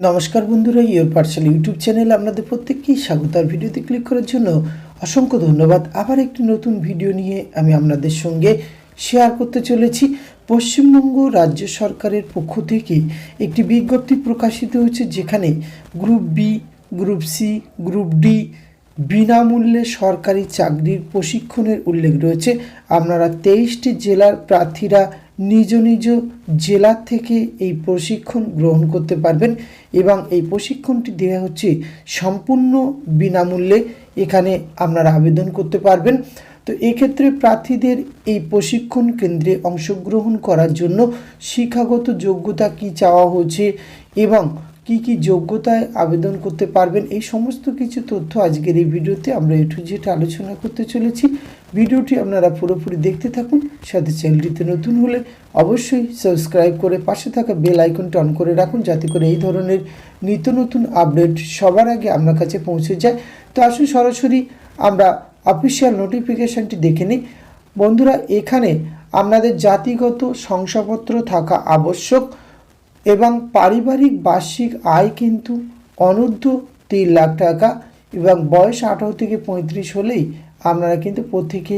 নমস্কার বন্ধুরা your parcel YouTube চ্যানেলে আপনাদের প্রত্যেককেই স্বাগত। আর ভিডিওতে ক্লিক করার জন্য অসংখ্য ধন্যবাদ। আবার একটি নতুন ভিডিও নিয়ে আমি আপনাদের সঙ্গে শেয়ার করতে চলেছি। পশ্চিমবঙ্গ রাজ্য সরকারের পক্ষ থেকে একটি বিজ্ঞপ্তি প্রকাশিত হয়েছে, যেখানে group B group C group D বিনামূল্যে সরকারি চাকরির প্রশিক্ষণের উল্লেখ রয়েছে। আপনারা তেইশটি জেলার প্রার্থীরা নিজ নিজ জেলা থেকে এই প্রশিক্ষণ গ্রহণ করতে পারবেন এবং এই প্রশিক্ষণটি দেওয়া হচ্ছে সম্পূর্ণ বিনামূল্যে। এখানে আপনারা আবেদন করতে পারবেন। তো এক্ষেত্রে প্রার্থীদের এই প্রশিক্ষণ কেন্দ্রে অংশগ্রহণ করার জন্য শিক্ষাগত যোগ্যতা কি চাওয়া হয়েছে এবং কি কি যোগ্যতায় আবেদন করতে পারবেন, এই সমস্ত কিছু তথ্য আজকের এই ভিডিওতে আমরা এটু যেটা আলোচনা করতে চলেছি। ভিডিওটি আপনারা পুরোপুরি দেখতে থাকুন, সাথে চ্যানেলটিতে নতুন হলে অবশ্যই সাবস্ক্রাইব করে পাশে থাকা বেল আইকনটি অন করে রাখুন, যাতে করে এই ধরনের নিত্য নতুন আপডেট সবার আগে আপনার কাছে পৌঁছে যায়। তো আসুন সরাসরি আমরা অফিসিয়াল নোটিফিকেশানটি দেখে নিই। বন্ধুরা, এখানে আপনাদের জাতিগত শংসাপত্র থাকা আবশ্যক। এবং পারিবারিক বার্ষিক আয় কিন্তু অনূর্ধ্ব তিন লাখ টাকা এবং বয়স আঠারো থেকে পঁয়ত্রিশ হলেই আপনারা কিন্তু প্রত্যেকে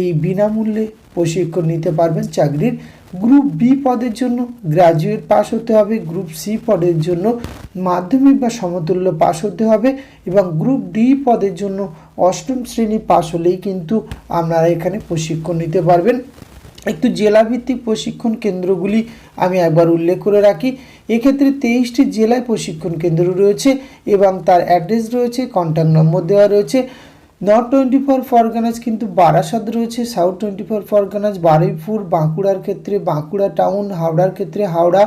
এই বিনামূল্যে প্রশিক্ষণ নিতে পারবেন চাকরির। গ্রুপ বি পদের জন্য গ্র্যাজুয়েট পাস হতে হবে, গ্রুপ সি পদের জন্য মাধ্যমিক বা সমতুল্য পাস হতে হবে এবং গ্রুপ ডি পদের জন্য অষ্টম শ্রেণি পাস হলেই কিন্তু আপনারা এখানে প্রশিক্ষণ নিতে পারবেন। একটু জেলাভিত্তিক প্রশিক্ষণ কেন্দ্রগুলি আমি একবার উল্লেখ করে রাখি। এক্ষেত্রে তেইশটি জেলায় প্রশিক্ষণ কেন্দ্র রয়েছে এবং তার অ্যাড্রেস রয়েছে কন্ট্যাক্ট নম্বর দেওয়া রয়েছে। নর্থ টোয়েন্টি ফোর ফরগানাজ কিন্তু বারাসাত রয়েছে south twenty four Parganas Baruipur, বাঁকুড়ার ক্ষেত্রে বাঁকুড়া টাউন হাওড়ার ক্ষেত্রে হাওড়া।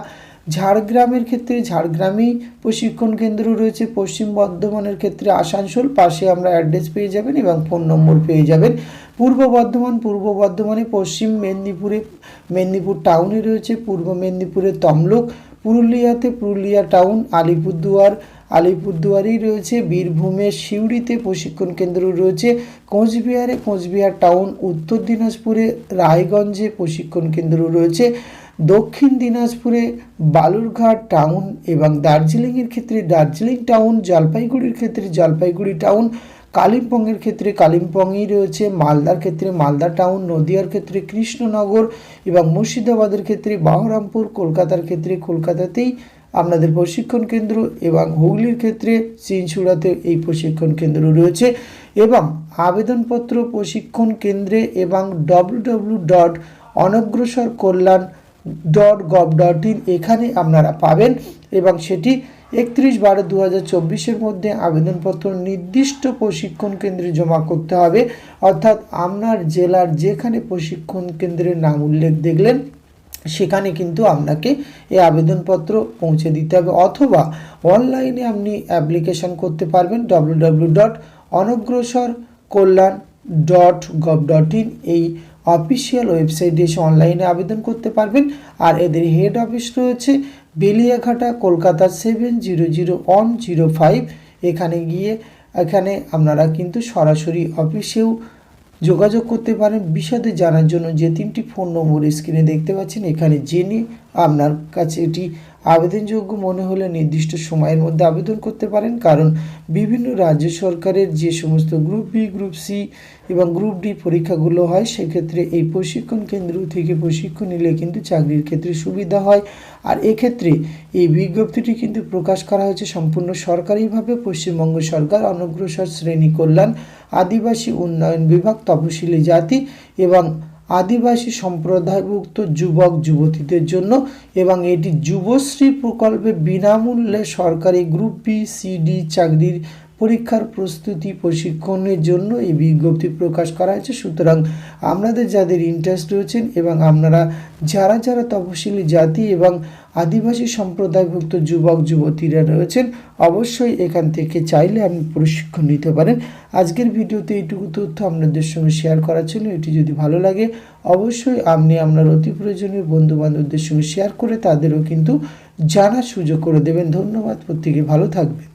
ঝাড়গ্রামের ক্ষেত্রে ঝাড়গ্রামেই প্রশিক্ষণ কেন্দ্র রয়েছে, পশ্চিম বর্ধমানের ক্ষেত্রে আসানসোল, পাশে আমরা অ্যাড্রেস পেয়ে যাবেন এবং ফোন নম্বর পেয়ে যাবেন। পূর্ব বর্ধমান, পূর্ব বর্ধমানে, পশ্চিম মেদিনীপুরে, মেদিনীপুর টাউনে রয়েছে, পূর্ব মেদিনীপুরে তমলুক, পুরুলিয়াতে পুরুলিয়া টাউন, আলিপুরদুয়ার, আলিপুরদুয়ারেই রয়েছে, বীরভূমে সিউড়িতে প্রশিক্ষণ কেন্দ্র রয়েছে, কোচবিহারে কোচবিহার টাউন, উত্তর দিনাজপুরে রায়গঞ্জে প্রশিক্ষণ কেন্দ্র রয়েছে দক্ষিণ দিনাজপুরে বালুরঘাট টাউন এবং দার্জিলিংয়ের ক্ষেত্রে দার্জিলিং টাউন, জলপাইগুড়ির ক্ষেত্রে জলপাইগুড়ি টাউন, কালিম্পংয়ের ক্ষেত্রে কালিম্পংই রয়েছে, মালদার ক্ষেত্রে মালদা টাউন, নদিয়ার ক্ষেত্রে কৃষ্ণনগর এবং মুর্শিদাবাদের ক্ষেত্রে বাহরামপুর, কলকাতার ক্ষেত্রে কলকাতাতেই আপনাদের প্রশিক্ষণ কেন্দ্র এবং হুগলির ক্ষেত্রে চিনচুড়াতে এই প্রশিক্ষণ কেন্দ্র রয়েছে এবং আবেদনপত্র প্রশিক্ষণ কেন্দ্রে এবং ডব্লু ডব্লু ডট অনগ্রসর কল্যাণ ডট গভ ডট ইন এখানে আপনারা পাবেন এবং সেটি একত্রিশ বারো দু হাজার চব্বিশের মধ্যে আবেদনপত্র নির্দিষ্ট প্রশিক্ষণ কেন্দ্রে জমা করতে হবে। অর্থাৎ আপনার জেলার যেখানে প্রশিক্ষণ কেন্দ্রের নাম উল্লেখ দেখলেন, সেখানে কিন্তু আপনাকে এই আবেদনপত্র পৌঁছে দিতে হবে অথবা অনলাইনে আপনি অ্যাপ্লিকেশন করতে পারবেন ডব্লিউ ডট অনগ্রসর কল্যাণ ডট গভ ডট ইন এই অফিসিয়াল ওয়েবসাইট এসে অনলাইনে আবেদন করতে পারবেন। আর এদের হেড অফিস রয়েছে Beliaghata, Kolkata seven zero zero one zero five এখানে গিয়ে, এখানে আপনারা কিন্তু সরাসরি অফিসেও যোগাযোগ করতে পারেন। বিশদে জানার জন্য যে তিনটি ফোন নম্বর স্ক্রিনে দেখতে পাচ্ছেন, এখানে জেনে আপনার কাছে এটি আবেদনযোগ্য মনে হলে নির্দিষ্ট সময়ের মধ্যে আবেদন করতে পারেন, কারণ বিভিন্ন রাজ্য সরকারের যে সমস্ত গ্রুপ বি, গ্রুপ সি এবং গ্রুপ ডি পরীক্ষাগুলো হয়, সেক্ষেত্রে এই প্রশিক্ষণ কেন্দ্র থেকে প্রশিক্ষণ নিলে কিন্তু চাকরির ক্ষেত্রে সুবিধা হয়। আর এক্ষেত্রে এই বিজ্ঞপ্তিটি কিন্তু প্রকাশ করা হয়েছে সম্পূর্ণ সরকারিভাবে। পশ্চিমবঙ্গ সরকার অনগ্রসর শ্রেণি কল্যাণ, আদিবাসী উন্নয়ন বিভাগ তপশিলি জাতি এবং আদিবাসী সম্প্রদায়ভুক্ত যুবক, যুবতীদের জন্য এবং এটি যুবশ্রী প্রকল্পে বিনামূল্যে সরকারি গ্রুপ বি সিডি চাকরির পরীক্ষার প্রস্তুতি প্রশিক্ষণের জন্য এই বিজ্ঞপ্তি প্রকাশ করা হয়েছে। সুতরাং আপনাদের যাদের ইন্টারেস্ট রয়েছেন এবং আপনারা যারা যারা তপশিলি জাতি এবং আদিবাসী সম্প্রদায়ভুক্ত যুবক, যুবতীরা রয়েছেন, অবশ্যই এখান থেকে চাইলে আপনি প্রশিক্ষণ নিতে পারেন। আজকের ভিডিওতে এইটুকু তথ্য আপনাদের সঙ্গে শেয়ার করার জন্য। এটি যদি ভালো লাগে, অবশ্যই আপনি আপনার অতি প্রয়োজনীয় বন্ধু বান্ধবদের সঙ্গে শেয়ার করে তাদেরও কিন্তু জানার সুযোগ করে দেবেন। ধন্যবাদ, প্রত্যেকে ভালো থাকবেন।